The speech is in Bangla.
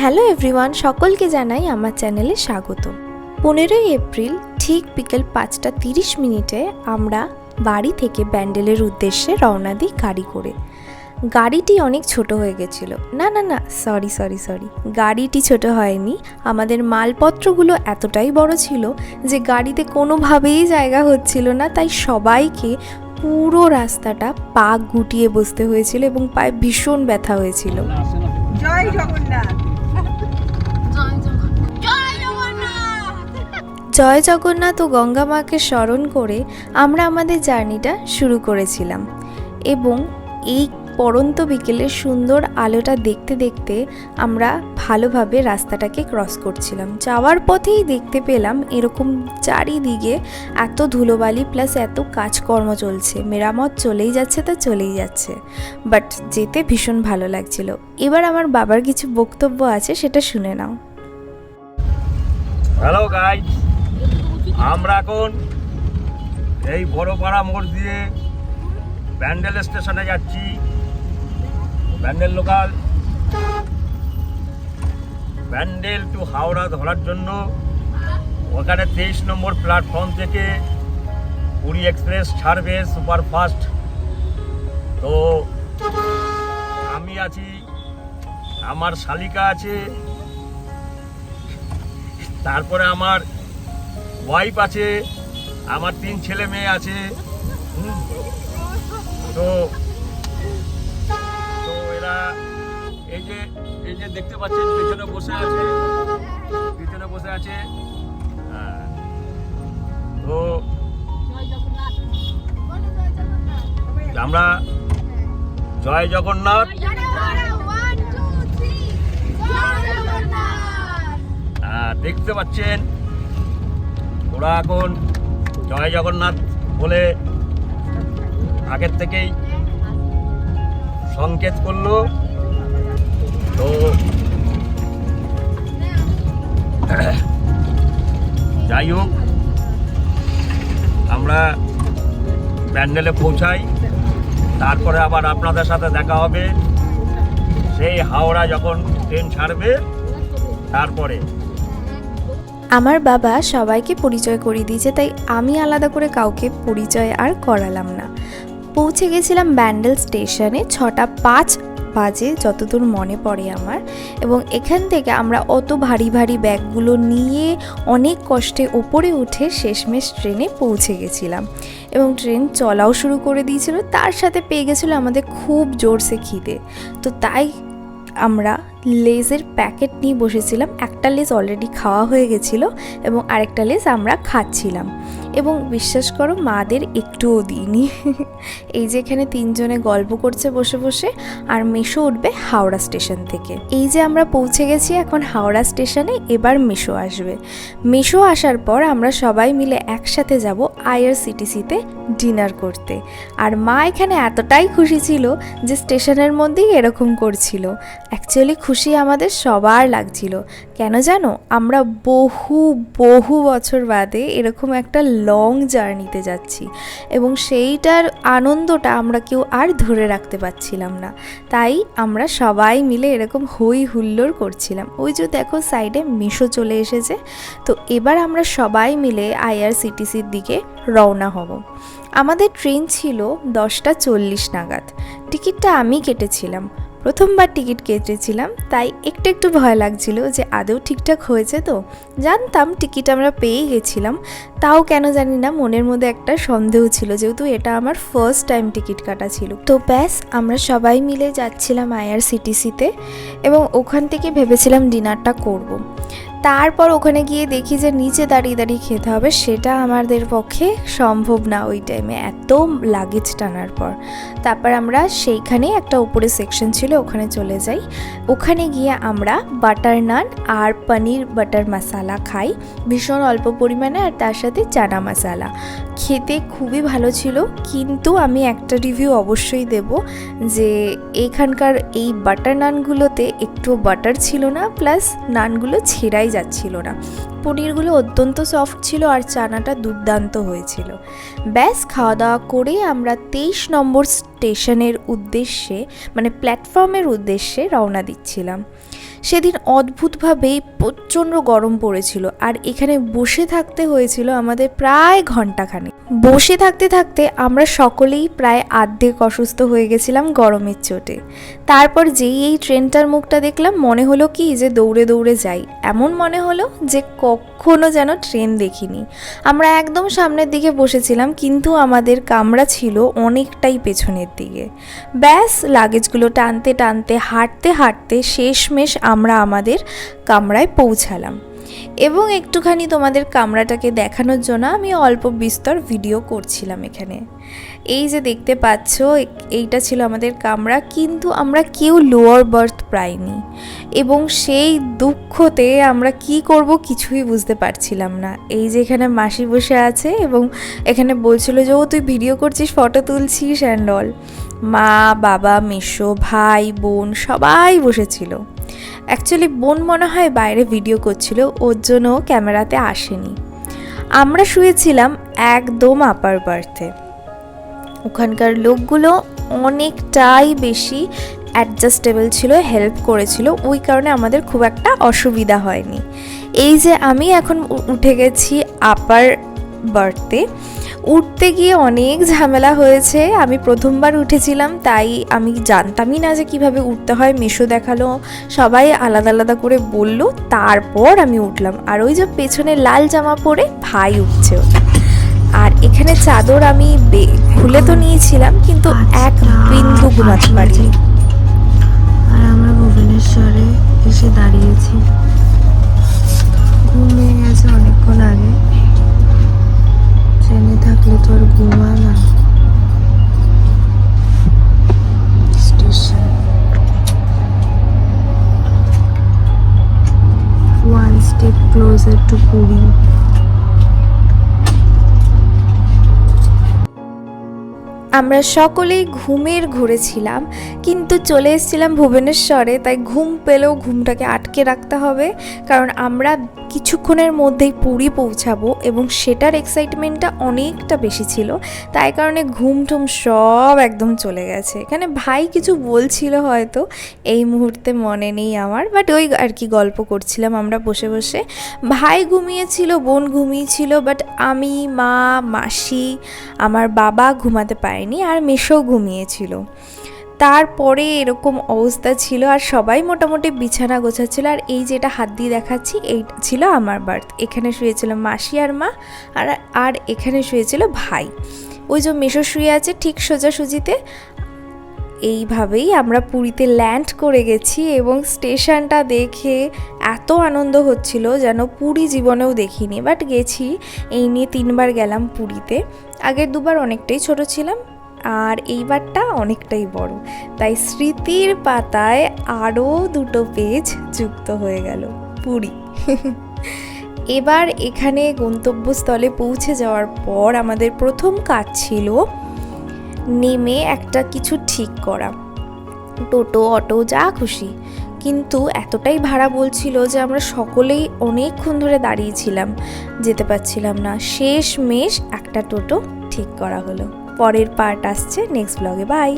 হ্যালো এভরিওয়ান সকলকে জানাই আমার চ্যানেলে স্বাগত পনেরোই এপ্রিল, ঠিক বিকেল পাঁচটা তিরিশ মিনিটে আমরা বাড়ি থেকে ব্যান্ডেলের উদ্দেশ্যে রওনা দিই গাড়ি করে। গাড়িটি অনেক ছোট হয়ে গেছিল। না না না সরি সরি সরি গাড়িটি ছোট হয়নি। আমাদের মালপত্রগুলো এতটাই বড় ছিল যে গাড়িতে কোনোভাবেই জায়গা হচ্ছিল না, তাই সবাইকে পুরো রাস্তাটা পা গুটিয়ে বসতে হয়েছিল এবং পায়ে ভীষণ ব্যথা হয়েছিল। জয় জগন্নাথ। জয় জগন্নাথ ও গঙ্গা মাকে স্মরণ করে আমরা আমাদের জার্নিটা শুরু করেছিলাম। এবং এই পরন্ত বিকেলের সুন্দর আলোটা দেখতে দেখতে আমরা ভালোভাবে রাস্তাটাকে ক্রস করছিলাম। যাওয়ার পথেই দেখতে পেলাম এরকম চারিদিকে এত ধুলোবালি প্লাস এত কাজকর্ম চলছে। মেরামত চলেই যাচ্ছে তা চলেই যাচ্ছে। বাট যেতে ভীষণ ভালো লাগছিল। এবার আমার বাবার কিছু বক্তব্য আছে সেটা শুনে নাও। হ্যালো গাইজ আমরা এখন এই বড়পাড়া মোড় দিয়ে ব্যান্ডেল স্টেশনে যাচ্ছি। ব্যান্ডেল লোকাল। ব্যান্ডেল টু হাওড়া ধরার জন্য ওখানে তেইশ নম্বর প্ল্যাটফর্ম থেকে পুরী এক্সপ্রেস ছাড়বে সুপারফাস্ট। তো আমি আছি, আমার শালিকা আছে, তারপরে আমার ওয়াইফ আছে আমার তিন ছেলে মেয়ে আছে। তো তো এরা এই যে এই যে দেখতে পাচ্ছেন পেছনে বসে আছে। পিছনে বসে আছে। হ্যাঁ। তো আমরা জয় জগন্নাথ। আহ, দেখতে পাচ্ছেন। ওরা এখন জয় জগন্নাথ বলে আগের থেকেই সংকেত করল। তো যাই হোক, আমরা প্যান্ডেলে পৌঁছাই। তারপরে আবার আপনাদের সাথে দেখা হবে। সেই হাওড়া যখন ট্রেন ছাড়বে, তারপরে। আমার বাবা সবাইকে পরিচয় করিয়ে দিয়েছে, তাই আমি আলাদা করে কাউকে পরিচয় আর করালাম না। পৌঁছে গেছিলাম ব্যান্ডেল স্টেশনে, ছটা পাঁচ বাজে যতদূর মনে পড়ে আমার। এবং এখান থেকে আমরা অত ভারী ভারী ব্যাগগুলো নিয়ে অনেক কষ্টে ওপরে উঠে শেষমেশ ট্রেনে পৌঁছে গেছিলাম। এবং ট্রেন চলাও শুরু করে দিয়েছিল, তার সাথে পেয়ে গেছিল আমাদের খুব জোরসে খিদে। তো তাই আমরা লেজের প্যাকেট নিয়ে বসেছিলাম। একটা লেজ অলরেডি খাওয়া হয়ে গেছিল এবং আরেকটা লেজ আমরা খাচ্ছিলাম। এবং বিশ্বাস করো, মাদের একটুও দিইনি। এই যে এখানে তিনজনে গল্প করছে বসে বসে, আর মেশো উঠবে হাওড়া স্টেশন থেকে। এই যে আমরা পৌঁছে গেছি এখন হাওড়া স্টেশনে, এবার মেশো আসবে। মেশো আসার পর আমরা সবাই মিলে একসাথে যাব আইআরসিটিসিতে ডিনার করতে। আর মা এখানে এতটাই খুশি ছিল যে স্টেশনের মধ্যেই এরকম করছিল। অ্যাকচুয়ালি খুশি আমাদের সবার লাগছিল। কেন জানো? আমরা বহু বহু বছর বাদে এরকম একটা লং জার্নিতে যাচ্ছি এবং সেইটার আনন্দটা আমরা কেউ আর ধরে রাখতে পারছিলাম না। তাই আমরা সবাই মিলে এরকম হই হুল্লোড় করছিলাম। ওই যে দেখো সাইডে মিশো চলে এসেছে। তো এবার আমরা সবাই মিলে আইআরসিটিসির দিকে রওনা হব। আমাদের ট্রেন ছিল দশটা চল্লিশ নাগাদ। টিকিটটা আমি কেটেছিলাম। প্রথমবার টিকিট কেটেছিলাম, তাই একটু একটু ভয় লাগছিল যে আদৌ ঠিকঠাক হয়েছে তো জানতাম টিকিট আমরা পেয়ে গেছিলাম, তাও কেন জানি না, মনের মধ্যে একটা সন্দেহ ছিল যেহেতু এটা আমার ফার্স্ট টাইম টিকিট কাটা ছিল তো ব্যাস, আমরা সবাই মিলে যাচ্ছিলাম আইআরসিটিসিতে এবং ওখান থেকে ভেবেছিলাম ডিনারটা করব। তারপর ওখানে গিয়ে দেখি যে নিচে দাঁড়িয়ে দাঁড়িয়ে খেতে হবে, সেটা আমাদের পক্ষে সম্ভব না ওই টাইমে এত লাগেজ টানার পর। তারপর আমরা সেইখানে একটা উপরে সেকশন ছিল, ওখানে চলে যাই। ওখানে গিয়ে আমরা বাটার নান আর পনির বাটার মশালা খাই। ভীষণ অল্প পরিমাণে আর তার সাথে চানা মশালা খেতে খুবই ভালো ছিল, কিন্তু আমি একটা রিভিউ অবশ্যই দেব যে এখানকার এই বাটার নানগুলোতে একটু বাটার ছিল না প্লাস নানগুলো ছেঁড়াই যাচ্ছিল না। পনিরগুলো অত্যন্ত সফট ছিল আর চানাটা দুর্দান্ত হয়েছিল। ব্যাস খাওয়া দাওয়া করে আমরা তেইশ নম্বর স্টেশনের উদ্দেশ্যে মানে প্ল্যাটফর্মের উদ্দেশ্যে রওনা দিচ্ছিলাম। সেদিন অদ্ভুতভাবেই প্রচণ্ড গরম পড়েছিল আর এখানে বসে থাকতে হয়েছিল আমাদের প্রায় ঘন্টাখানেক বসে থাকতে থাকতে আমরা সকলেই প্রায় আর্ধেক অসুস্থ হয়ে গেছিলাম গরমের চোটে। তারপর যেই এই ট্রেনটার মুখটা দেখলাম, মনে হলো কি যে দৌড়ে দৌড়ে যাই। এমন মনে হলো যে কখনো যেন ট্রেন দেখিনি। আমরা একদম সামনের দিকে বসেছিলাম, কিন্তু আমাদের কামরা ছিল অনেকটাই পেছনের দিকে। ব্যাস লাগেজগুলো টানতে টানতে, হাঁটতে হাঁটতে শেষমেশ আমরা আমাদের কামরায় পৌঁছালাম। এবং একটুখানি তোমাদের কামরাটাকে দেখানোর জন্য আমি অল্প বিস্তর ভিডিও করছিলাম এখানে। এই যে দেখতে পাচ্ছ এইটা ছিল আমাদের কামরা, কিন্তু আমরা কেউ লোয়ার বার্থ পাইনি। এবং সেই দুঃখতে আমরা কি করব কিছুই বুঝতে পারছিলাম না। এই যে এখানে মাসি বসে আছে এবং এখানে বলছিল যে, ও, তুই ভিডিও করছিস ফটো তুলছিস অ্যান্ড অল মা, বাবা, মেশো, ভাই, বোন সবাই বসেছিল। অ্যাকচুয়ালি বোন মনে হয় বাইরে ভিডিও করছিল, ওর জন্য ক্যামেরাতে আসেনি। আমরা শুয়েছিলাম একদম আপার বার্থে ওখানকার লোকগুলো অনেকটাই বেশি অ্যাডজাস্টেবল ছিল হেল্প করেছিল, ওই কারণে আমাদের খুব একটা অসুবিধা হয়নি। এই যে আমি এখন উঠে গেছি আপার বার্থে উঠতে গিয়ে অনেক ঝামেলা হয়েছে। আমি প্রথমবার উঠেছিলাম তাই আমি জানতামই না যে কীভাবে উঠতে হয়। মেশো দেখাল সবাই আলাদা আলাদা করে বলল তারপর আমি উঠলাম। আর ওই যে পেছনে লাল জামা পরে ভাই উঠছে। আর এখানে চাদর আমি খুলে তো নিয়েছিলাম কিন্তু এক বিন্দু ঘুমাতে পারিনি। ক্লোজার টু পুরী আমরা সকলেই ঘুমের ঘুরে ছিলাম, কিন্তু চলে এসেছিলাম ভুবনেশ্বরে, তাই ঘুম পেলেও ঘুমটাকে আটকে রাখতে হবে, কারণ আমরা কিছুক্ষণের মধ্যেই পুরী পৌঁছাবো এবং সেটার এক্সাইটমেন্টটা অনেকটা বেশি ছিল, তাই কারণে ঘুম টুম সব একদম চলে গেছে। এখানে ভাই কিছু বলছিল হয়তো, এই মুহূর্তে মনে নেই আমার বাট ওই আর কি গল্প করছিলাম আমরা বসে বসে। ভাই ঘুমিয়েছিল, বোন ঘুমিয়েছিল বাট আমি, মা, মাসি, আমার বাবা ঘুমাতে পারেনি আর মেশো ঘুমিয়েছিল। তারপরে এরকম অবস্থা ছিল আর সবাই মোটামুটি বিছানা গোছাচ্ছিল আর এই যেটা হাত দিয়ে দেখাচ্ছি এই ছিল আমার বার্থ। এখানে শুয়েছিল মাসি আর মা আর আর এখানে শুয়েছিল ভাই। ওই যে মেশো শুয়ে আছে ঠিক সোজাসুজিতে। এইভাবেই আমরা পুরীতে ল্যান্ড করে গেছি এবং স্টেশনটা দেখে এত আনন্দ হচ্ছিল যেন পুরী জীবনেও দেখিনি। বাট গেছি, এই নিয়ে তিনবার গেলাম পুরীতে। আগের দুবার অনেকটাই ছোট ছিলাম, আর এইবারটা অনেকটাই বড়। তাই স্মৃতির পাতায় আরও দুটো পেজ যুক্ত হয়ে গেল, পুরী। এবার এখানে গন্তব্যস্থলে পৌঁছে যাওয়ার পর আমাদের প্রথম কাজ ছিল নেমে একটা কিছু ঠিক করা। টোটো, অটো, যা খুশি। কিন্তু এতটাই ভাড়া বলছিল যে আমরা সকলেই অনেকক্ষণ ধরে দাঁড়িয়েছিলাম যেতে পারছিলাম না। শেষ মেশ একটা টোটো ঠিক করা হলো। পরের পার্ট আসছে। নেক্সট ব্লগে বাই